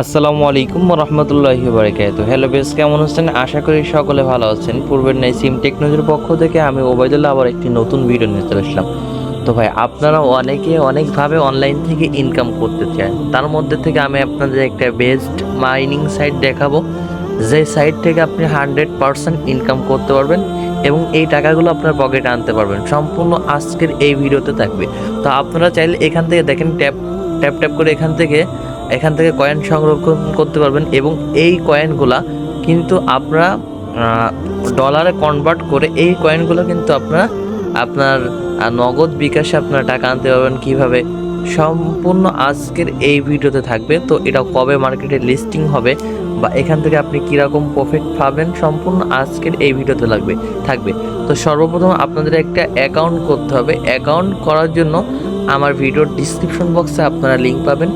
আসসালামু আলাইকুম রহমতুল্লাহি বারকাত হ্যালো বেস কেমন আছেন? আশা করি সকলে ভালো আছেন। পূর্বের নাই সিম টেকনোলজির পক্ষ থেকে আমি ওবায়দুল্লাহ আবার একটি নতুন ভিডিও নিয়ে চলে আসলাম। তো ভাই, আপনারা অনেকে অনেকভাবে অনলাইন থেকে ইনকাম করতে চান। তার মধ্যে থেকে আমি আপনাদের একটা বেস্ট মাইনিং সাইট দেখাবো। যে সাইট থেকে আপনি হান্ড্রেড পারসেন্ট ইনকাম করতে পারবেন এবং এই টাকাগুলো আপনার পকেটে আনতে পারবেন। সম্পূর্ণ আজকের এই ভিডিওতে থাকবে। তো আপনারা চাইলে এখান থেকে দেখেন ট্যাপ ট্যাপ ট্যাপ করে এখান থেকে এখান থেকে কয়েন সংরক্ষণ করতে পারবেন এবং এই কয়েনগুলা কিন্তু আপনারা ডলারে কনভার্ট করে এই কয়েনগুলো কিন্তু আপনারা আপনার নগদ বিকাশে আপনারা টাকা আনতে পারবেন কীভাবে। সম্পূর্ণ আজকের এই ভিডিওতে থাকবে। তো এটা কবে মার্কেটে লিস্টিং হবে বা এখান থেকে আপনি কীরকম প্রফিট পাবেন সম্পূর্ণ আজকের এই ভিডিওতে লাগবে, থাকবে। তো সর্বপ্রথম আপনাদের একটা অ্যাকাউন্ট করতে হবে। অ্যাকাউন্ট করার জন্য আমার ভিডিওর ডিসক্রিপশন বক্সে আপনারা লিঙ্ক পাবেন।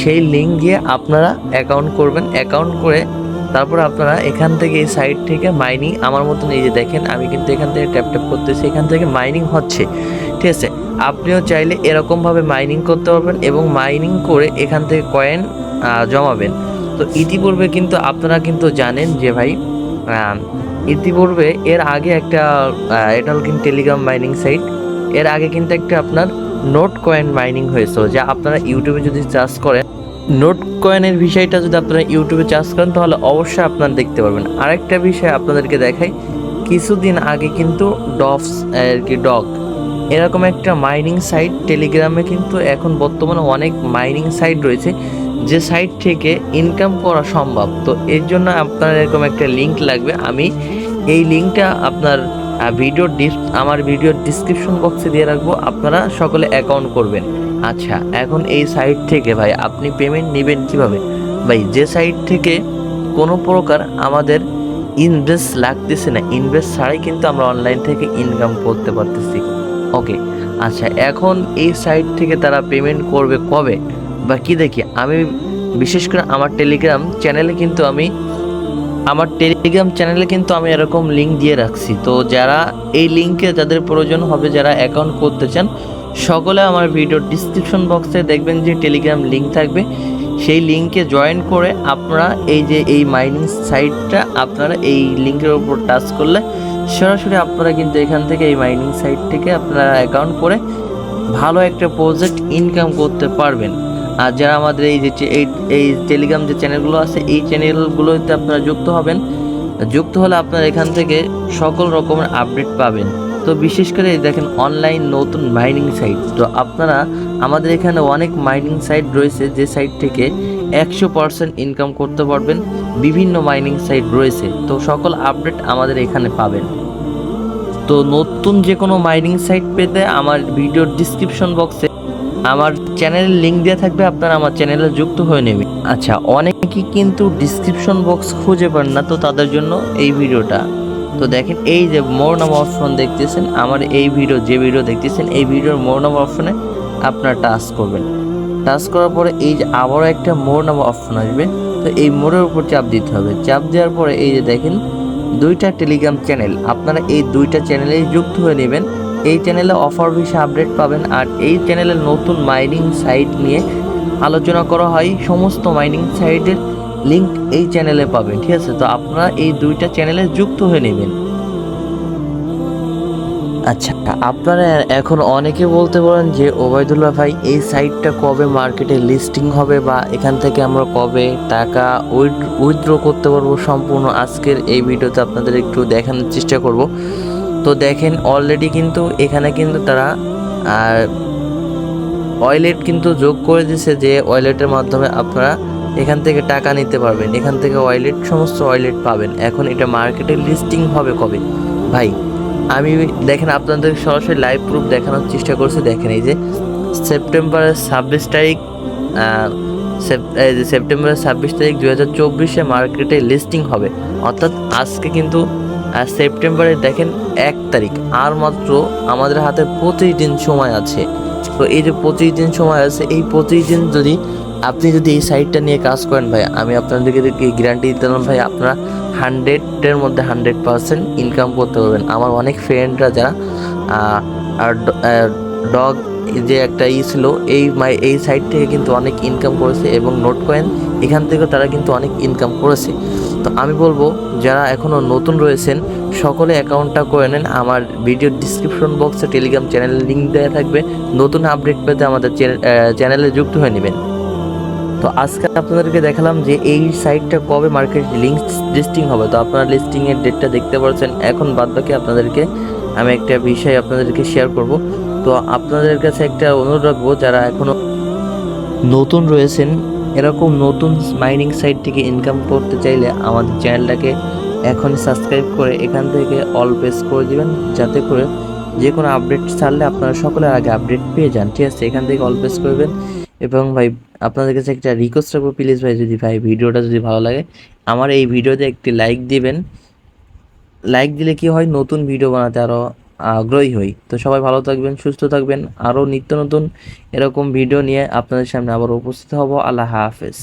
সেই লিঙ্ক গিয়ে আপনারা অ্যাকাউন্ট করবেন অ্যাকাউন্ট করে তারপর আপনারা এখান থেকে এই সাইট থেকে মাইনিং আমার মতন এই যে দেখেন, আমি কিন্তু এখান থেকে ট্যাপ ট্যাপ করতেছি, এখান থেকে মাইনিং হচ্ছে, ঠিক আছে? আপনিও চাইলে এরকমভাবে মাইনিং করতে পারবেন এবং মাইনিং করে এখান থেকে কয়েন জমাবেন। তো ইতিপূর্বে কিন্তু আপনারা কিন্তু জানেন যে ভাই ইতিপূর্বে এর আগে একটা এটা হলো কিন্তু টেলিগ্রাম মাইনিং সাইট এর আগে কিন্তু একটা আপনার নোট কয়েন মাইনিং হয়েছিল, যা আপনারা ইউটিউবে যদি চার্জ করেন নোট কয়েনের বিষয়টা যদি আপনারা ইউটিউবে চার্জ করেন, তাহলে অবশ্যই আপনারা দেখতে পারবেন। আরেকটা বিষয় আপনাদেরকে দেখাই, কিছুদিন আগে কিন্তু ডফস আর কি ডগ, এরকম একটা মাইনিং সাইট টেলিগ্রামে কিন্তু এখন বর্তমানে অনেক মাইনিং সাইট রয়েছে, যে সাইট থেকে ইনকাম করা সম্ভব। তো এর জন্য আপনার এরকম একটা লিংক লাগবে। আমি এই লিঙ্কটা আপনার ভিডিও ডিস আমার ভিডিওর ডিসক্রিপশন বক্সে দিয়ে রাখব। আপনারা সকলে অ্যাকাউন্ট করবেন। আচ্ছা এখন এই সাইট থেকে ভাই আপনি পেমেন্ট নেবেন কীভাবে? ভাই, যে সাইট থেকে কোনো প্রকার আমাদের ইনভেস্ট লাগতেছে না ইনভেস্ট ছাড়াই কিন্তু আমরা অনলাইন থেকে ইনকাম করতে পারতেছি। ওকে আচ্ছা এখন এই সাইট থেকে তারা পেমেন্ট করবে কবে? বা কি দেখি, আমি বিশেষ করে আমার টেলিগ্রাম চ্যানেলে কিন্তু আমি, আমার টেলিগ্রাম চ্যানেলে কিন্তু আমি এরকম লিঙ্ক দিয়ে রাখছি। তো যারা এই লিঙ্কে যাদের প্রয়োজন হবে, যারা অ্যাকাউন্ট করতে চান সকলে আমার ভিডিওর ডিসক্রিপশন বক্সে দেখবেন যে টেলিগ্রাম লিঙ্ক থাকবে। সেই লিঙ্কে জয়েন করে আপনারা এই যে এই মাইনিং সাইটটা আপনারা এই লিঙ্কের উপর টাচ করলে সরাসরি আপনারা কিন্তু এখান থেকে এই মাইনিং সাইট থেকে আপনারা অ্যাকাউন্ট করে ভালো একটা প্রজেক্ট ইনকাম করতে পারবেন। আর যারা আমাদের এই যে এই এই টেলিগ্রাম যে চ্যানেলগুলো আছে, এই চ্যানেলগুলোতে আপনারা যুক্ত হবেন। যুক্ত হলে আপনারা এখান থেকে সকল রকমের আপডেট পাবেন। তো বিশেষ করে দেখেন অনলাইন নতুন মাইনিং সাইট তো আপনারা আমাদের এখানে অনেক মাইনিং সাইট রয়েছে যে সাইট থেকে একশো পার্সেন্ট ইনকাম করতে পারবেন, বিভিন্ন মাইনিং সাইট রয়েছে, তো সকল আপডেট আমাদের এখানে পাবেন। তো নতুন যে কোনো মাইনিং সাইট পেতে আমার ভিডিওর ডিসক্রিপশন বক্সে আমার চ্যানেলের লিঙ্ক দেওয়া থাকবে, আপনারা আমার চ্যানেলে যুক্ত হয়ে নেবেন। আচ্ছা অনেকেই কিন্তু ডিসক্রিপশন বক্স খুঁজে পান না, তো তাদের জন্য এই ভিডিওটা তো দেখেন, এই যে মোর অপশন দেখতেছেন, আমার এই ভিডিও যে ভিডিও দেখতেছেন, এই ভিডিওর মোর অপশনে আপনারা টাচ করবেন। টাচ করার পরে এই যে আবারও একটা মোর অপশন আসবে, তো এই মোড়ের উপর চাপ দিতে হবে। চাপ দেওয়ার পরে এই যে দেখেন, দুইটা টেলিগ্রাম চ্যানেল আপনারা এই দুইটা চ্যানেলেই যুক্ত হয়ে নেবেন। এই চ্যানেলে অফার ভিসা আপডেট পাবেন আর এই চ্যানেলে নতুন মাইনিং সাইট নিয়ে আলোচনা করা হয়। সমস্ত মাইনিং সাইটের লিংক এই চ্যানেলে পাবেন, ঠিক আছে? তো আপনারা এই দুইটা চ্যানেলে যুক্ত হয়ে নেবেন। আচ্ছা আপনারা এখন অনেকে বলতে পারেন যে, ওবায়দুল্লাহ ভাই, এই সাইটটা কবে মার্কেটে লিস্টিং হবে বা এখান থেকে আমরা কবে টাকা উইথড্র করতে পারব সম্পূর্ণ আজকের এই ভিডিওতে আপনাদের একটু দেখানোর চেষ্টা করব। তো দেখেন অলরেডি কিন্তু এখানে কিন্তু তারা, আর ওয়ালেট কিন্তু যোগ করে দিছে যে ওয়ালেটের মাধ্যমে আপনারা এখান থেকে টাকা নিতে পারবেন, এখান থেকে ওয়ালেট সমস্ত ওয়ালেট পাবেন। এখন এটা মার্কেটে লিস্টিং হবে কবে? ভাই, আমি দেখেন আপনাদের সরাসরি লাইভ প্রুফ দেখানোর চেষ্টা করছি। দেখেন এই যে সেপ্টেম্বরের ছাব্বিশ তারিখ সেপ্টেম্বরের ছাব্বিশ তারিখ দু হাজার চব্বিশে মার্কেটে লিস্টিং হবে। অর্থাৎ আজকে কিন্তু সেপ্টেম্বরে দেখেন এক তারিখ, আর মাত্র আমাদের হাতে পঁচিশ দিন সময় আছে। তো এই যে পঁচিশ দিন সময় আছে, এই পঁচিশ দিন যদি আপনি যদি এই সাইটটা নিয়ে কাজ করেন ভাই, আমি আপনাদেরকে গ্যারান্টি দিতে পারলাম ভাই, আপনারা হান্ড্রেডের মধ্যে হান্ড্রেড পার্সেন্ট ইনকাম করতে পারবেন। আমার অনেক ফ্রেন্ডরা যারা আর ডগ যে একটা ই ছিল, এই মাই এই সাইট থেকে কিন্তু অনেক ইনকাম করেছে এবং নোট কয়েন এখান থেকেও তারা কিন্তু অনেক ইনকাম করেছে। তো আমি বলব, যারা এখনও নতুন রয়েছেন, সকলে অ্যাকাউন্টটা করে নেন। আমার ভিডিও ডিসক্রিপশন বক্সে টেলিগ্রাম চ্যানেলের লিঙ্ক দেওয়া থাকবে। নতুন আপডেট পেতে আমাদের চ্যানেলে যুক্ত হয়ে নেবেন। তো আজকে আপনাদেরকে দেখালাম যে এই সাইটটা কবে মার্কেট লিঙ্ক লিস্টিং হবে। তো আপনারা লিস্টিংয়ের ডেটটা দেখতে পাচ্ছেন এখন বাদ বাকি আপনাদেরকে আমি একটা বিষয় আপনাদেরকে শেয়ার করব। তো আপনাদের কাছে একটা অনুরোধ রাখব, যারা এখনও নতুন রয়েছেন, এরকম নতুন মাইনিং সাইট থেকে ইনকাম করতে চাইলে আমাদের চ্যানেলটাকে এখন সাবস্ক্রাইব করে এখান থেকে অল প্রেস করে দিবেন। যাতে করে যে কোনো আপডেট ছাড়লে আপনারা সকলের আগে আপডেট পেয়ে যান। ঠিক আছে? এখান থেকে অল প্রেস করবেন। এবং ভাই আপনাদের কাছে একটা রিকোয়েস্ট রাখব প্লিজ ভাই, যদি ভাই ভিডিওটা যদি ভালো লাগে, আমার এই ভিডিওতে একটি লাইক দিবেন। লাইক দিলে কি হয়, নতুন ভিডিও বানাতে আরও আগ্রহী হই। তো সবাই ভালো থাকবেন, সুস্থ থাকবেন আরও নিত্য নতুন এরকম ভিডিও নিয়ে আপনাদের সামনে আবার উপস্থিত হব। আল্লাহ হাফেজ।